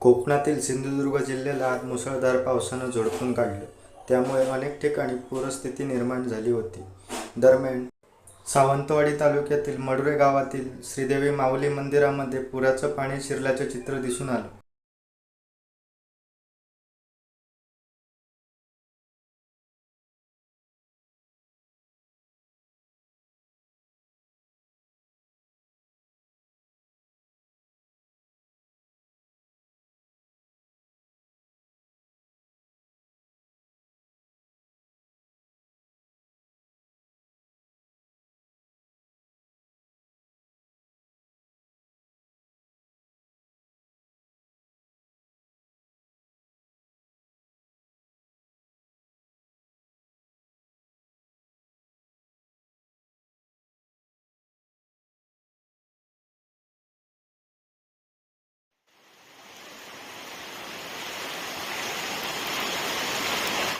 कोकणातील सिंधुदुर्ग जिल्ह्याला आज मुसळधार पावसानं झोडपून काढलं. त्यामुळे अनेक ठिकाणी पूरस्थिती निर्माण झाली होती. दरम्यान सावंतवाडी तालुक्यातील मडुरे गावातील श्रीदेवी माऊली मंदिरामध्ये पुराचं पाणी शिरल्याचं चित्र दिसून आलं.